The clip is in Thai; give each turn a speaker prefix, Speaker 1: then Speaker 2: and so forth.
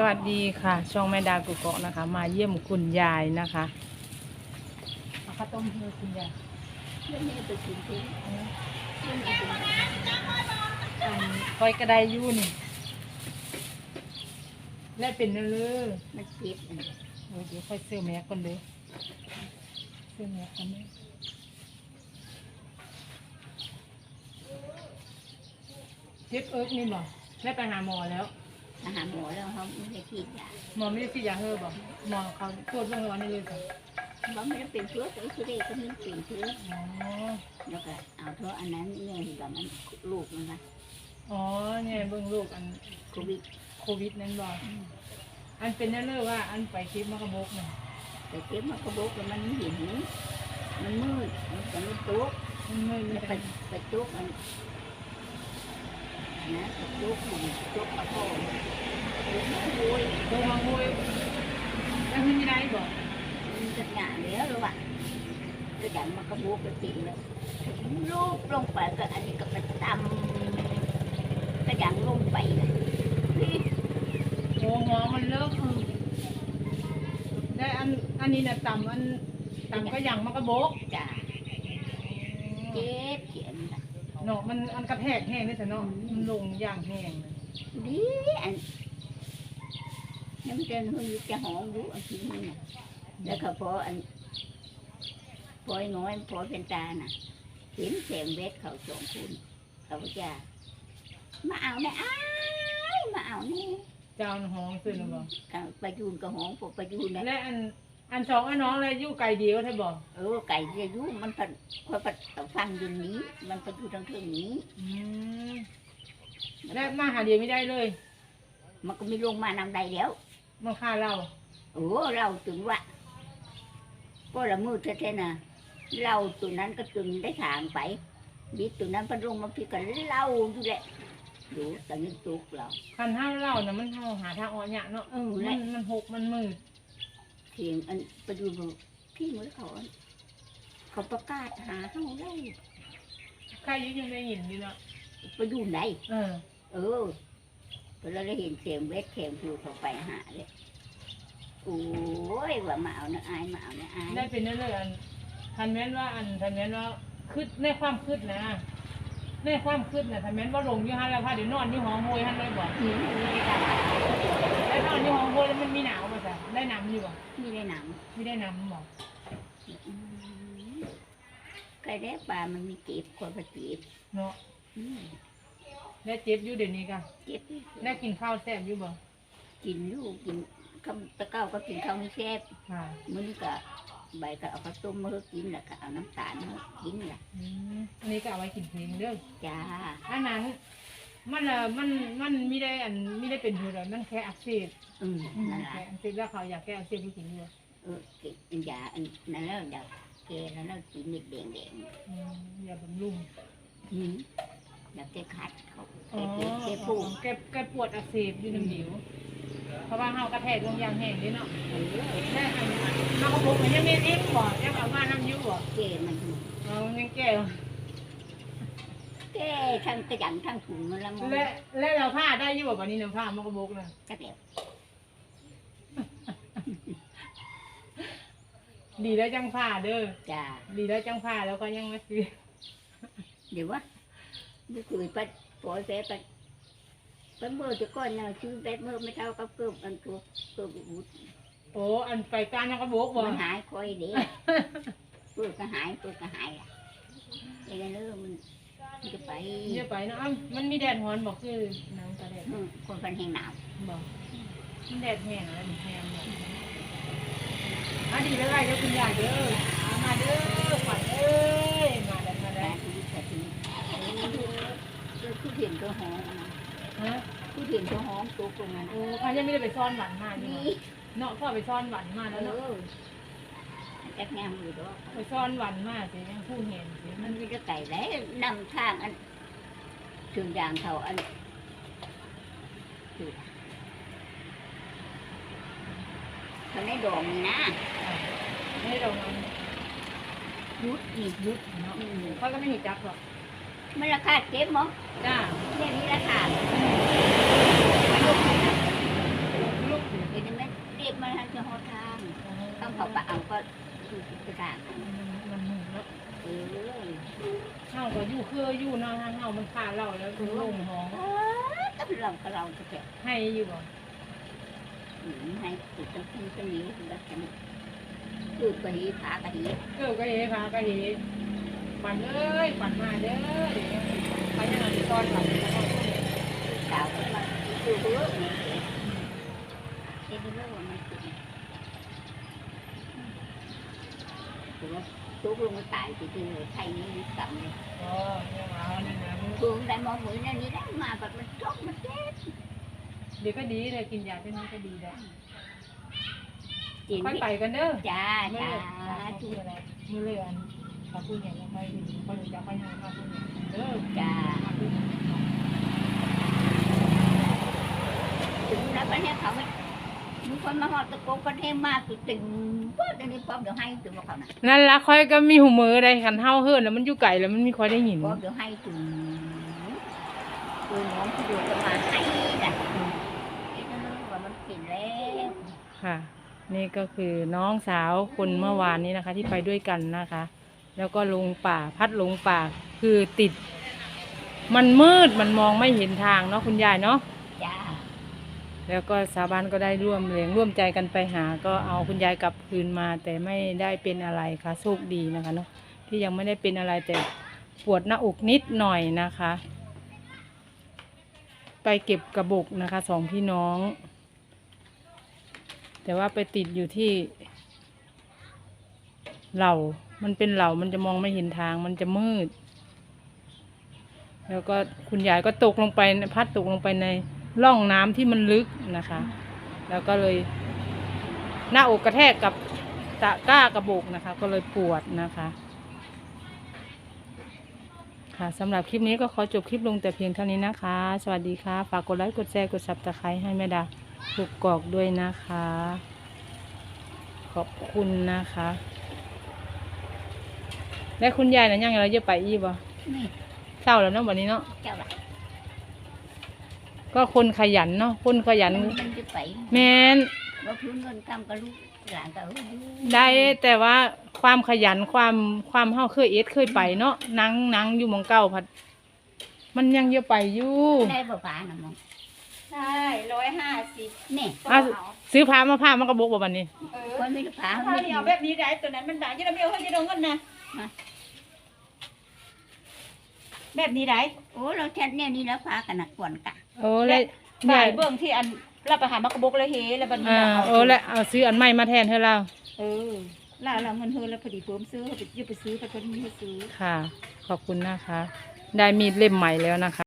Speaker 1: สวัสดีค่ะ ช่องแม่ดากุกเกาะนะคะ มาเยี่ยมคุณยายนะคะเอาข้าวต้มให้คุณยาย
Speaker 2: เรื่องนี้ไปกินทิ้งเรื่องนี้เป็น
Speaker 1: อันคอยกระไดอยุ่นี่และเป็นเนื้อเลย
Speaker 2: มันเจ็บ
Speaker 1: โอ้ยเดี๋ยวค่อยเสื้อแม็กกันเลยเสื้อแม็กกันเลยเจ็บเอิ๊กนี่บ่ได้ไปหาหมอแล้ว
Speaker 2: อาหารหมอแล้วเขาไม่ได้ฉีดยา
Speaker 1: หมอไม่ได้ฉีดยาเฮ้อบ่หมอเขาตรวจเบื้องต้นนี่เลยค่ะ
Speaker 2: เขาไม่ได้เป็นเชื้อแต่คือเด็กก็มันเป็นเชื้อ
Speaker 1: อ๋อ
Speaker 2: แล้วก็เอาเท่าอันนั้นเนี่ยที่แบบมันลูกมันนะ
Speaker 1: อ๋อเนี่ยเบื้องลูกอัน
Speaker 2: โควิด
Speaker 1: โควิดนั้นบ่อันเป็นนั่นเลยว่าอันไปคลิปมากระบอกน่ะ
Speaker 2: แต่เจ็บมันก็บอกว่ามันเห็นมันมืดมันก็ไม่ตุ๊ก
Speaker 1: มันไม่
Speaker 2: มัน
Speaker 1: ไม่
Speaker 2: ไป
Speaker 1: ได้
Speaker 2: ไปตุ๊กมัน นะยกมันยกกระโปงตุ๊กมันโวย
Speaker 1: โดนมาโวยแล้วมันไม่ได้บ่
Speaker 2: มันจะหยาเหลือหรือเปล่าก็อย่างมันก็บอกไปติดแล้วลูกลงไปก็อันนี้ก็ไปตำก็อย่างลงไปนะ
Speaker 1: โอ้หมอมันเลิกคือได้อันอันนี้น่ะต่ำอันต่ำก็ยังมากระบก
Speaker 2: จ้าเจ็บเขียนนะ
Speaker 1: เนาะมันอันกระแทกแห้งนี่แต่เนาะมันลงอย่างแห้งเลย
Speaker 2: ดีอันน้ำเจนหุ่นจะหอมรู้อันที่นี่น่ะแล้วก็พออันพอไอ้น้อยพอเป็นตาน่ะ เห็นแสงเวทเขาสองคนเขาจะ มาเอาเนี่ยอ้ายมาเอาเนี่ย
Speaker 1: เจ้าห้องซื้อหรือบ่
Speaker 2: ก็ไปยูนก็หองพวกไปยูนนะ
Speaker 1: และอัน อันสองอันน้องเลยอยู่ไกลเดียวใช่บ่
Speaker 2: เออไก่จะยูมันพันคอยพันฟังอยืนนี้ มันไปอยู่ทางเทิงนี้
Speaker 1: อืมและมาหาเดียวไม่ได้เลย
Speaker 2: มันก็ไม่ลงมานำใดแล้ว
Speaker 1: มันฆ่าเรา
Speaker 2: โอ้เราถึงว่าก็ละมือแท้ๆนะเราตัวนั้นก็จึงได้ทางไปบีตัวนั้นพันลงมาพี่กันเล่าอยู่แหละดูแต่ยังตุกเรา
Speaker 1: คันห้าเราน่ะมันเฮาหาทางออกยากเนาะ
Speaker 2: เออ
Speaker 1: มั
Speaker 2: และ
Speaker 1: นมันหกมันมืด
Speaker 2: เทียงอันไปดูดูที่มือเขาอันเขาประกาศหาเขาได้
Speaker 1: ใครอยุ่ยังได้ยินอยู่เนาะ
Speaker 2: ไปอยู่ไหน
Speaker 1: เออ
Speaker 2: เออพอเราได้เห็นเสียงเวทเข็มผิวเขาไปหาเลยโอ้ยว่ามาเอาเนื้ออายมาเอาเนื้ออาย
Speaker 1: ได้เป็นเรื่อยๆอันทันแม้นว่าอันทันแม้นว่าคืดในความคืดนะในความคืดน่ะทันแม้นว่าลงอยู่ฮันแล้วพาเดี๋ยวนอนอยู่ห้องโฮยฮันเลยบ่
Speaker 2: นี่ไม่ได้
Speaker 1: แล้วนอนอยู่ห้องโฮยแล้วมันมีหนาวป่ะจ๊ะ ได้น้ำอยู่บ่
Speaker 2: ไม่ได้หนัง
Speaker 1: ไม่ได้น้ำบ่
Speaker 2: อืมไก่แด้ปลามันมีเก็บคนไปเก็บ
Speaker 1: เนาะ
Speaker 2: อืม
Speaker 1: ได้เจ็บอยู่เดี๋ยวนี้ก็
Speaker 2: เก็บ
Speaker 1: ได้กินข้าวแซ่บอยู่บ่
Speaker 2: กินลูกกินข้าวตะเก้าก็กินข้าวไม่แซ่บ
Speaker 1: ค่ะ
Speaker 2: มื้อนี้ก็ใบก็เอาข้าวต้มมาให้กินแล้วก็เอาน้ำตาลมากินล่ะ
Speaker 1: อืมอันนี้ก็เอาไว้กินเพลงเด้อ
Speaker 2: จ้า
Speaker 1: อันนั้น มันเอ่อมันมันไม่ได้อันไม่ได้เป็นอยู่เลยมันแค่อักเสบ
Speaker 2: อืม
Speaker 1: อืม
Speaker 2: นั่นแหละ
Speaker 1: แค่อักเสบแล้วเขาอยากแก้อักเสบให้กินด้วย
Speaker 2: เออกินยาอันนั้นแล้วยาแกแล้วแล้วกินเม็ดแดงแดง
Speaker 1: อืมอย่าบำรุง
Speaker 2: ๆอืมอยากแก้ขัดเขา
Speaker 1: อ๋
Speaker 2: แก้
Speaker 1: อ
Speaker 2: เจ็บแก้ปู
Speaker 1: แกแกปวดอักเสบอยู่น้ำหิวเพราะว่าเฮากระแทกลงยางแห้งเด้เนาะ
Speaker 2: เออ
Speaker 1: แม่อันเฮาก็บอกว่ายังไม่รีบบ่ยังเอามาน้ำอยู่บ่
Speaker 2: แก้มันอยู่
Speaker 1: เอายังแก้
Speaker 2: แก้ทั้งกระยันทั้งถุงมันละมัน
Speaker 1: และและเราผ้าได้อยู่บ่บัดนี้น้ำผ้ามันก็บกนะ
Speaker 2: ก็เดี๋ยว
Speaker 1: ดีแล้วจังผ้าเด้อ
Speaker 2: จ้า
Speaker 1: ดีแล้วจังผ้าแล้วก็ยังมาซื้อ
Speaker 2: เดี๋ยววะนี่คือไปปล่อยแพ้ไปไปเมื่อจะก้อนเนี่ยชื่อแป๊เมื่อไม่เท่ากับเพิ่มอันตัวเพิ่มอุด
Speaker 1: โอ้อันไปการยังก็บกบ่
Speaker 2: มันหายคอยเดียวเพื่อก็หายเพื่อก็หายอะไอ้เรื่องมัน มันจะไป
Speaker 1: เดี๋ยวไปเนาะเอ้ามันมีแดดฮ้อนบ่คือน้ำตาแดด
Speaker 2: อืมคนพันแห่งหนาว
Speaker 1: บ่มันแดดแห้งแล้วมันแห้งบ่อะดีแล้วไว้เด้อคุณยายเด้อเอามาเด้อขวัญเอ้ยมาแล้วมา
Speaker 2: แต่
Speaker 1: แล้ว
Speaker 2: ชีวิตแต่ชีวิตผู้เห็นตัวหอม
Speaker 1: ฮะ
Speaker 2: ผู้เห็นตัวหอมตัวตรงนั้น
Speaker 1: โอ้เขายังไม่ได้ไปซ่อนหวานมาอยู่
Speaker 2: นี่
Speaker 1: เนาะพ่อไปซ่อนหวานมา
Speaker 2: เอ
Speaker 1: แล้วเนาะ
Speaker 2: อแจ็คงามอยู่ด้วย
Speaker 1: ไปซ่อนหวานมาสิยังพูดเห็นสิ
Speaker 2: มันมีจะไก่แล้วนำข้างอันถึงอย่างเขาอันคือเขาในดองนี่นะ
Speaker 1: ให้เราน
Speaker 2: ยุดนี่ำ
Speaker 1: ยุดเนาะ
Speaker 2: อืม
Speaker 1: เขาก็ไม่หิจักหรอก
Speaker 2: ไม่ราคาเก็บมั้ง
Speaker 1: จ้า
Speaker 2: เนี่ยนี่ราคา
Speaker 1: ลูก
Speaker 2: หอทาง ต้องเขาไปเอาก็ อยู่ที่กาษ
Speaker 1: มันหมุนแล้ว
Speaker 2: เออ
Speaker 1: เฮาก็อยู่คืออยู่เนาะทางเฮามันพาเราแล้วคือลงห้อง
Speaker 2: ก็เราก็เราจะแกะ
Speaker 1: ให้อยู่บ่
Speaker 2: หืมให้ติดตะคุ่มตะนี้แล้วกันคือไปหีผากระหี
Speaker 1: เออก็เฮพาก็เฮปั่นเอ้ยปั่นมาเด้อเดี๋ยไปยังไงตอนหลับแล้วก็
Speaker 2: สาวก็มาดูเรื่องนี่เอ็ดเรื่องมันคือถือว่า ทุกลงมาตาย thì từ thầy như cầm này
Speaker 1: อ๋อเนี่ยมานี่นะ
Speaker 2: thường đại mọi người nên đi đánh mà vật mình chốt mình chết
Speaker 1: เดี๋ยวก็ดีเลยกินยาที่นี่ก็ดีแล้วค่อยไปกันเด้อ
Speaker 2: cha
Speaker 1: เมื่อ
Speaker 2: cha
Speaker 1: ชูอะไรเมื่อเรือนขอบคุณอย่างไรค่อยค่อยจะค่อยหาวคุณเด้อ
Speaker 2: cha chúng đã phải nghe không ấy những con mà họ tự cố con thêm ma tụi tình quá để đi bom được hay tụi mà không này
Speaker 1: นั่นละค่อยก็มีหูมือได้คันเฮาเฮิรนแล้วมันอยู่ไก่แล้วมันมีค่อยได้ยิน
Speaker 2: bom được hay tụi tôi muốn cái điều mà hay là cái nó và mình kìm lên
Speaker 1: ค่ะ นี่ก็คือน้องสาวคนเมื่อวานนี้นะคะ ที่ไปด้วยกันนะคะ แล้วก็ลงป่าพัดลงป่าคือติด มันมืดมันมองไม่เห็นทางเนาะคุณยายเนาะ
Speaker 2: cha
Speaker 1: แล้วก็สาวบ้านก็ได้ร่วมแรงร่วมใจกันไปหา ก็เอาคุณยายกลับคืนมา แต่ไม่ได้เป็นอะไรค่ะโชคดีนะคะเนาะที่ยังไม่ได้เป็นอะไรแต่ปวดหน้าอกนิดหน่อยนะคะ ไปเก็บกระบอกนะคะสองพี่น้อง แต่ว่าไปติดอยู่ที่เหล่ามันเป็นเหล่ามันจะมองไม่เห็นทางมันจะมืด แล้วก็คุณยายก็ตกลงไปพัดตกลงไปใน ร่องน้ำที่มันลึกนะคะ แล้วก็เลย หน้าอกกระแทกกับตะกร้ากระบอกนะคะ ก็เลยปวดนะคะ ค่ะสำหรับคลิปนี้ก็ขอจบคลิปลงแต่เพียงเท่านี้นะคะ สวัสดีค่ะ ฝากกดไลค์กดแชร์กดซับสไครต์ให้แม่ดาถูกกอกด้วยนะคะ ขอบคุณนะคะ และคุณยายนะยังเราจะไปอีบ่
Speaker 2: này
Speaker 1: เศร้าแล้วเนาะวันนี้เนาะ
Speaker 2: chào lại
Speaker 1: ก็คนขยันเนาะคนขยัน
Speaker 2: mình mình chụp bảy
Speaker 1: แมน
Speaker 2: nó thương ngân cam cả lúc lại cả lúc
Speaker 1: ได้แต่ว่าความขยันความความเฮาเคยเอ็ดเคยไปเนาะนังนังอยู่หมองเก้าพัดมันยังเยอะไปอยู่
Speaker 2: đây bà bà nè mong
Speaker 3: ใช่ร้อยห้าสิบ
Speaker 2: nè
Speaker 1: อะซื้อผ้ามาผ้ามันกระบอกบ่บันนี้
Speaker 3: เออ
Speaker 2: con mới được phá
Speaker 3: ถ้า
Speaker 2: không
Speaker 3: เดียว
Speaker 2: biết
Speaker 3: แบบนี้ได้ตัวนั้นมันได้ยี่เราไม่เอาให้ยี่เราเงินนะ
Speaker 2: ฮะ
Speaker 3: แบบนี้ได้
Speaker 2: ủa nó chết nè đi nó phá cả nạt quần cả
Speaker 1: โอ้และ
Speaker 3: บ่าย
Speaker 1: ยาย
Speaker 3: เบื้องที่อันรับประหารมากระบอกเลยเฮแล้วบัดนี้
Speaker 1: อ่า
Speaker 3: เรา
Speaker 1: โอ้และเอาซื้ออันใหม่มาแทนให้เรา
Speaker 3: เออแล้วเราเงินเฮือแล้วพอดีเพิ่มซื้อเขาไปยืมไปซื้อแต่คนนี้ไม่ซื้อ
Speaker 1: ค่ะ ขอบคุณนะคะ ได้มีดเล่มใหม่แล้วนะคะ